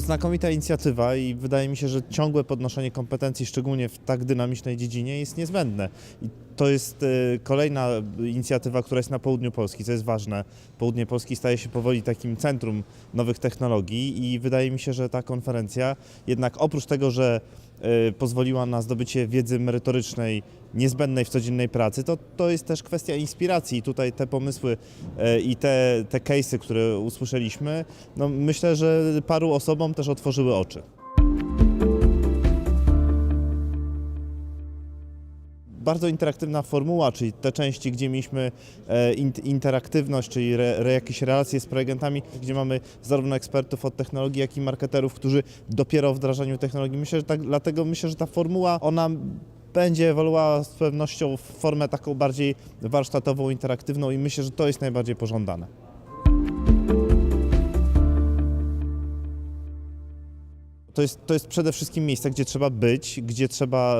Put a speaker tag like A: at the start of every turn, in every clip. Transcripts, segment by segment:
A: znakomita inicjatywa i wydaje mi się, że ciągłe podnoszenie kompetencji, szczególnie w tak dynamicznej dziedzinie, jest niezbędne. I to jest e, kolejna inicjatywa, która jest na południu Polski, co jest ważne. Południe Polski staje się powoli takim centrum nowych technologii i wydaje mi się, że ta konferencja jednak oprócz tego, że pozwoliła na zdobycie wiedzy merytorycznej niezbędnej w codziennej pracy, to, to jest też kwestia inspiracji. Tutaj te pomysły e, i te, te case'y, które usłyszeliśmy, no myślę, że paru osobom też otworzyły oczy. Bardzo interaktywna formuła, czyli te części, gdzie mieliśmy e, int- interaktywność, czyli re, re, jakieś relacje z prelegentami, gdzie mamy zarówno ekspertów od technologii, jak i marketerów, którzy dopiero w wdrażaniu technologii. Myślę, że tak, dlatego myślę, że ta formuła, ona będzie ewoluowała z pewnością w formę taką bardziej warsztatową, interaktywną i myślę, że to jest najbardziej pożądane. To jest, to jest przede wszystkim miejsce, gdzie trzeba być, gdzie trzeba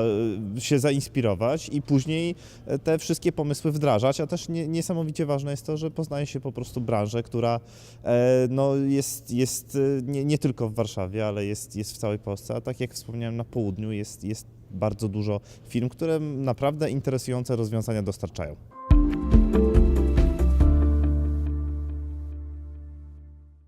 A: e, się zainspirować i później e, te wszystkie pomysły wdrażać, a też nie, niesamowicie ważne jest to, że poznaje się po prostu branżę, która e, no, jest, jest nie, nie tylko w Warszawie, ale jest, jest w całej Polsce, a tak jak wspomniałem na południu jest, jest bardzo dużo firm, które naprawdę interesujące rozwiązania dostarczają.